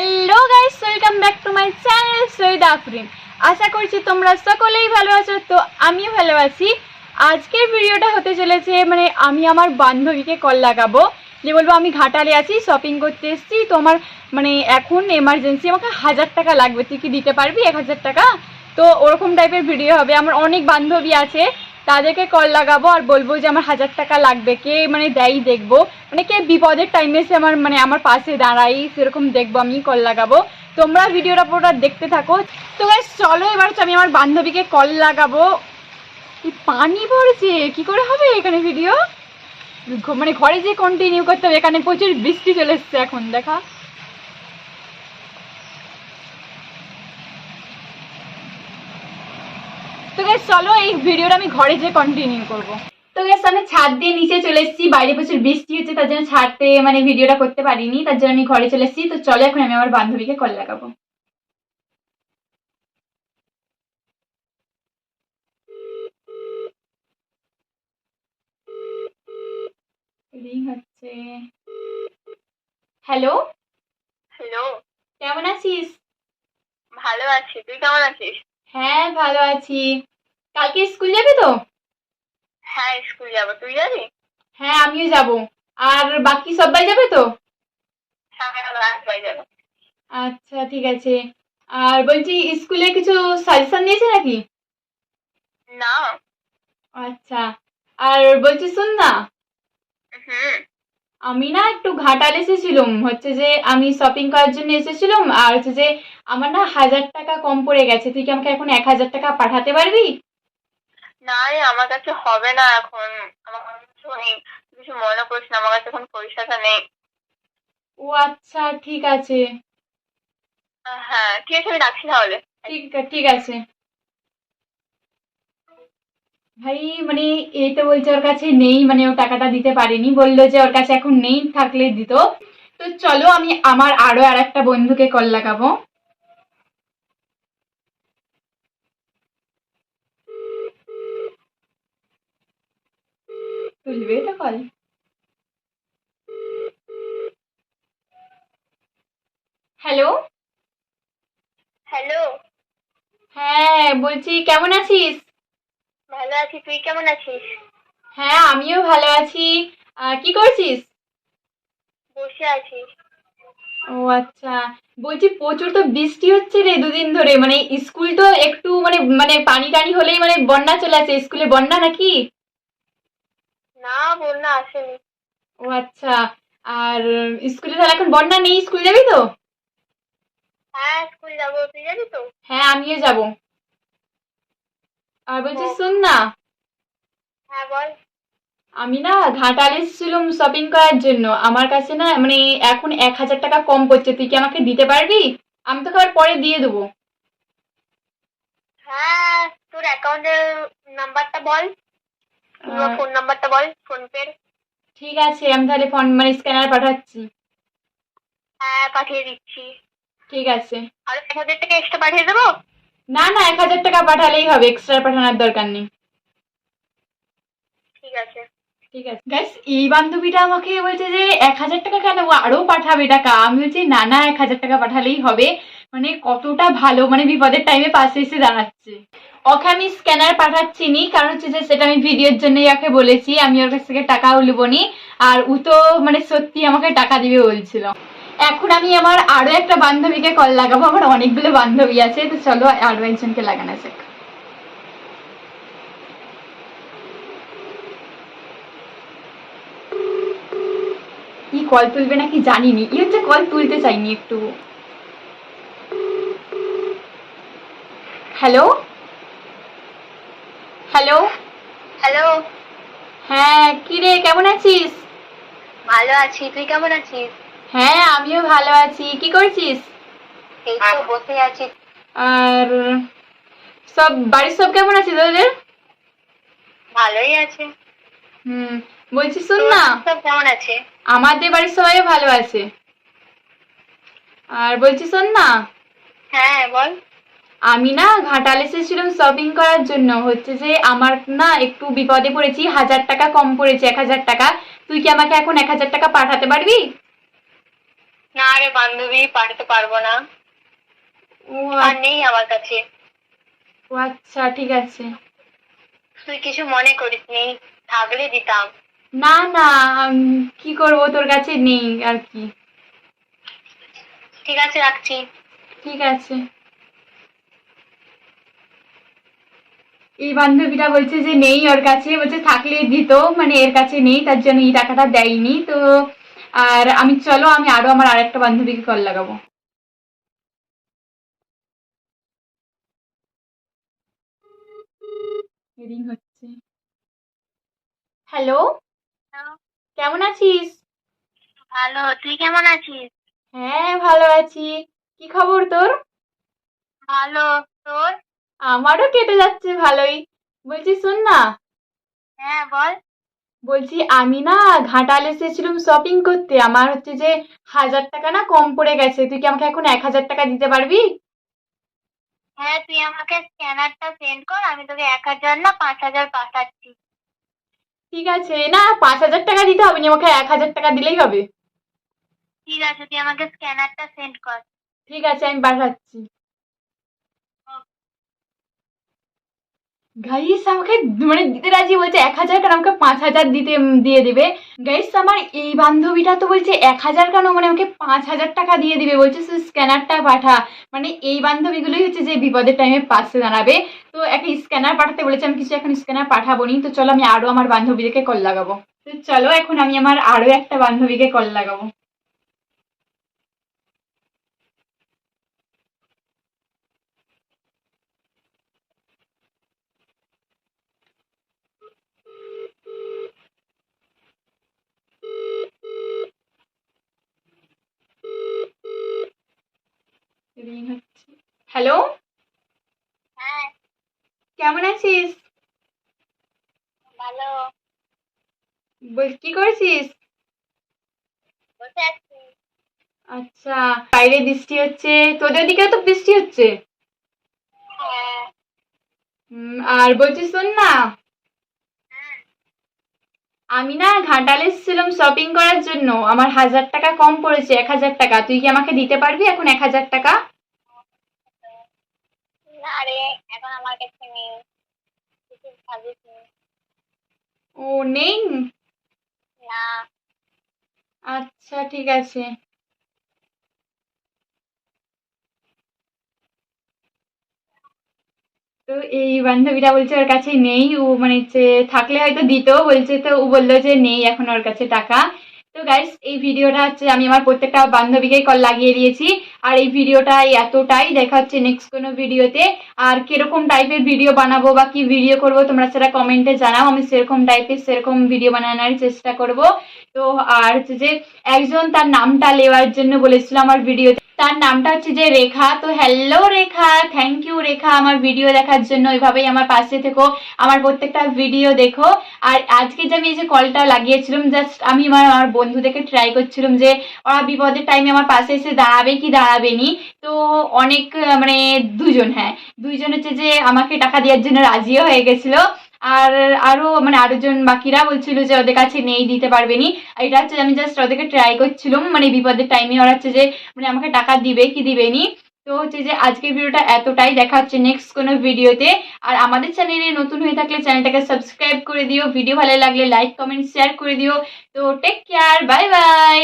Hello guys welcome back to my channel Syed Afrin আশা করছি তোমরা সকলেই ভালো আছো, তো আমিও ভালো আছি। আজকের ভিডিওটা হতে চলেছে মানে আমি আমার বান্ধবীকে কল লাগাবো। যে বলব, আমি ঘাটালে আছি শপিং করতে এসেছি তো আমার মানে এখন এমার্জেন্সি আমাকে হাজার টাকা লাগবে, তুই কি দিতে পারবি? এক হাজার টাকা? তো ওরকম টাইপের ভিডিও হবে। আমার অনেক বান্ধবী আছে তাদেরকে কল লাগাবো আর বলব যে আমার হাজার টাকা লাগবে। কে মানে দেয় দেখব। মানে কে বিপদের টাইমে এসে আমার মানে আমার পাশে দাঁড়াই সেরকম দেখব আমি কল লাগাবো। তোমরা ভিডিওটা পুরোটা দেখতে থাকো। তো গাইস চলো এবার আমি আমার বান্ধবীকে কল লাগাবো। পানি পড়েছে? কি করে হবে এখানে ভিডিও মানে ঘরে যে কন্টিনিউ করতে হবে। এখানে প্রচুর বৃষ্টি চলে এসছে এখন, দেখা। তো গাইস চলো এই ভিডিওটা আমি ঘরে যেয়ে কন্টিনিউ করব। তো গাইস আমি ছাদ দিয়ে নিচে চলে এসেছি বাইরে প্রচুর বৃষ্টি হচ্ছে তার জন্য ছাড়তে মানে ভিডিওটা করতে পারিনি তার জন্য আমি ঘরে চলে এসেছি। তো চলো এখন আমি আমার বান্ধবীকে কল লাগাবো। রিং হচ্ছে। হ্যালো হ্যালো কেমন আছিস? ভালো আছি তুই কেমন আছিস? হ্যাঁ ভালো আছি। কালকে স্কুল যাবি তো? হ্যাঁ স্কুল যাব। তুই যাবি? হ্যাঁ আমিও যাব। আর বাকি সবাই যাবে তো? হ্যাঁ রাজবাই যাব। আচ্ছা ঠিক আছে। আর বলছি স্কুলে কিছু সাজেশন দিয়েছে নাকি? না। আচ্ছা। আর বলছি শোন না। আমি না একটু ঘাটাল এসেছিলাম। হচ্ছে যে আমি শপিং করার জন্য এসেছিলাম। আর হচ্ছে যে আমার না হাজার টাকা কম পড়ে গেছে। তুই কি আমাকে এখন এক হাজার টাকা পাঠাতে পারবি? না রে আমার কাছে হবে না এখন। আমার কাছে নেই তুই কিছু মনে করিস না আমার কাছে এখন পয়সাটা নেই। ও আচ্ছা ঠিক আছে। হ্যাঁ ঠিক আছে আমি রাখছি তাহলে। ঠিক ঠিক আছে। ভাই মানে এই তো বলছে ওর কাছে নেই মানে ও টাকাটা দিতে পারেনি। বলল যে ওর কাছে এখন নেই থাকলে দিত। তো চলো আমি আমার আরও আর একটা বন্ধুকে কল লাগাবো। তুলবে তো কল? হ্যালো? হ্যালো? হ্যাঁ বলছি কেমন আছিস? ভালো আছি তুই কেমন আছিস? হ্যাঁ আমিও ভালো আছি। কি করছিস? বসে আছি। ও আচ্ছা বলছি প্রচুর তো বৃষ্টি হচ্ছে রে দুদিন ধরে মানে স্কুল তো একটু মানে মানে পানি টানি হলেই মানে বন্যা চলে আসে স্কুলে বন্যা নাকি? না বন্যা আসেনি। ও আচ্ছা আর স্কুলে তাহলে এখন বন্যা নেই? স্কুল যাবি তো? হ্যাঁ স্কুল যাব। তুই যাবি তো? হ্যাঁ আমিও যাব। আর বলছি ও। শোন না। হ্যাঁ বল। আমি না ঘাটাল এসেছিলাম শপিং করার জন্য। আমার কাছে না মানে এখন এক হাজার টাকা কম পড়ছে। তুই কি আমাকে দিতে পারবি? আমি তোকে আবার পরে দিয়ে দেবো। হ্যাঁ তোর অ্যাকাউন্টের নাম্বারটা বল। ফোন নাম্বারটা বল ফোন পের। ঠিক আছে আমি তাহলে ফোন মানে স্ক্যানার পাঠাচ্ছি। হ্যাঁ পাঠিয়ে দিচ্ছি। ঠিক আছে। আর এক হাজার টাকা এক্সট্রা পাঠিয়ে দেবো? না না এক হাজার টাকা পাঠালেই হবে এক্সট্রা পাঠানোর দরকার নেই। ঠিক আছে। ঠিক আছে। গাইস এই বান্ধবীটা আমাকে বলছে যে এক হাজার টাকা কেন ও আরও পাঠাবে? টাকা আমি বলছি না না এক হাজার টাকা পাঠালেই হবে। মানে কতটা ভালো মানে বিপদের টাইমে পাশে এসে দাঁড়াচ্ছে। ওকে আমি স্ক্যানার পাঠাচ্ছি নি, কারণ হচ্ছে যে সেটা আমি ভিডিওর জন্যই ওকে বলেছি, আমি ওর কাছ থেকে টাকাও নেব নি, আর ও তো মানে সত্যি আমাকে টাকা দিবে বলছিল। এখন আমি আমার আরও একটা বান্ধবীকে কল লাগাবো, আমার অনেকগুলো বান্ধবী আছে, তো চলো আরও একজনকে লাগানো যাক। কি কল তুলবে নাকি জানিনি ই হচ্ছে কল তুলতে চাইনি একটু। হ্যালো হ্যালো হ্যালো হ্যাঁ কি রে কেমন আছিস? ভালো আছি তুই কেমন আছিস? হ্যাঁ আমিও ভালো আছি কি করছিস? এই তো বসে আছি। আর সব বাড়ির সব কেমন আছে তোদের? ভালোই আছে। হুম বলছি শোন না। সব কেমন আছে? আমাদের বাড়ির সবাইও ভালো আছে। আর বলছি শোন না। হ্যাঁ বল। আমি না ঘাটাল এসেছিলাম শপিং করার জন্য হচ্ছে যে আমার না একটু বিপদে পড়েছি হাজার টাকা কম পড়েছে এক হাজার টাকা। তুই কি আমাকে এখন এক হাজার টাকা পাঠাতে পারবি? না রে বান্ধবী পাঠাতে পারব না। আর নেই আমার কাছে। ও আচ্ছা ঠিক আছে। তুই কিছু মনে করিস নি থাকলে দিতাম। না না কি করব তোর কাছে নেই আর কি। ঠিক আছে রাখছি। ঠিক আছে। এই বান্ধবীটা বলছে যে নেই ওর কাছে। বলছে থাকলে দিত। মানে এর কাছে নেই তার জন্য এই টাকাটা দেয়নি। তো আর আমি চলো আমি আরও আমার আরেকটা বান্ধবীকে কল লাগাবো। রিং হচ্ছে। হ্যালো কেমন আছিস? ভালো তুই কেমন আছিস? হ্যাঁ ভালো আছি। কি খবর তোর? ভালো তোর? আমারও কেটে যাচ্ছে ভালোই। বলছি শোন না। হ্যাঁ বল। বলছি আমি না ঘাটাল এসেছিলাম শপিং করতে। আমার হচ্ছে যে হাজার টাকা না কম পড়ে গেছে। তুই কি আমাকে এখন এক হাজার টাকা দিতে পারবি? হ্যাঁ তুই আমাকে স্ক্যানারটা সেন্ড কর আমি তোকে এক হাজার না পাঁচ হাজার পাঠাচ্ছি। ঠিক আছে না পাঁচ হাজার টাকা দিতে হবে না আমাকে এক হাজার টাকা দিলেই হবে। ঠিক আছে তুই আমাকে স্ক্যানারটা সেন্ড কর। ঠিক আছে আমি পাঠাচ্ছি। গাইস, আমাকে মানে দিতে রাজি বলছে এক হাজার কেন? আমাকে পাঁচ হাজার দিতে দিয়ে দিবে। গাইস, আমার এই বান্ধবীটা তো বলছে এক হাজার কেন? মানে আমাকে পাঁচ হাজার টাকা দিয়ে দিবে। বলছে শুধু স্ক্যানারটা পাঠা। মানে এই বান্ধবীগুলোই হচ্ছে যে বিপদের টাইমে পাশে দাঁড়াবে। তো একটা স্ক্যানার পাঠাতে বলেছে, আমি কিছু এখন স্ক্যানার পাঠাবো নি তো চলো, আমি আরও আমার বান্ধবীদেরকে কল লাগাবো। তো চলো, এখন আমি আমার আরও একটা বান্ধবীকে কল লাগাবো রিং হচ্ছে হ্যালো? হ্যাঁ। কেমন আছিস? ভালো। কি করছিস? আচ্ছা বাইরে বৃষ্টি হচ্ছে। তোদের দিকে তো বৃষ্টি হচ্ছে। হ্যাঁ। আর বলছি শোন না। আমি না ঘাটালে এসেছিলাম শপিং করার জন্য। আমার হাজার টাকা কম পড়েছে এক হাজার টাকা। তুই কি আমাকে দিতে পারবি এখন এক হাজার টাকা? না রে এখন আমার কাছে নেই। কিছু ভাবিস নি। ও নেই? না। আচ্ছা ঠিক আছে। তো এই বান্ধবীটা বলছে ওর কাছে নেই ও মানে থাকলে হয়তো দিত বলছে তো ও বলল যে নেই এখন ওর কাছে টাকা। তো গাইস এই ভিডিওটা হচ্ছে আমি আমার প্রত্যেকটা বান্ধবীকেই কল লাগিয়ে দিয়েছি। আর এই ভিডিওটা এতটাই দেখা হচ্ছে নেক্সট কোনো ভিডিওতে। আর কীরকম টাইপের ভিডিও বানাবো বা কি ভিডিও করব তোমরা সেটা কমেন্টে জানাও। আমি সেরকম টাইপের সেরকম ভিডিও বানানোর চেষ্টা করব। তো আর হচ্ছে যে, একজন তার নামটা লেওয়ার জন্য বলেছিল আমার ভিডিওতে তার নামটা হচ্ছে যে রেখা। তো hello Rekha thank you Rekha আমার ভিডিও দেখার জন্য। এভাবেই আমার পাশে থেকো, আমার প্রত্যেকটা ভিডিও দেখো। আর আজকে যে আমি এই যে কলটা লাগিয়েছিলাম জাস্ট আমি আমার আমার বন্ধুদেরকে ট্রাই করছিলাম যে, ওরা বিপদের টাইমে আমার পাশে এসে দাঁড়াবে কি দাঁড়াবে নি? তো অনেক মানে দুজন হ্যাঁ। দুইজন হচ্ছে যে আমাকে টাকা দেওয়ার জন্য রাজিও হয়ে গেছিল। আর আরও মানে আরও জন বাকিরা বলছিল যে ওদের কাছে নেই, দিতে পারবে নি আর এটা হচ্ছে আমি জাস্ট ওদেরকে ট্রাই করছিলাম মানে বিপদের টাইমে ওরা হচ্ছে যে মানে আমাকে টাকা দিবে কি দিবে নি। তো হচ্ছে যে, আজকের ভিডিওটা এতটাই। দেখা হচ্ছে নেক্সট কোনো ভিডিওতে আর আমাদের চ্যানেলে নতুন হয়ে থাকলে চ্যানেলটাকে সাবস্ক্রাইব করে দিও। ভিডিও ভালো লাগলে লাইক কমেন্ট শেয়ার করে দিও। তো টেক কেয়ার বাই বাই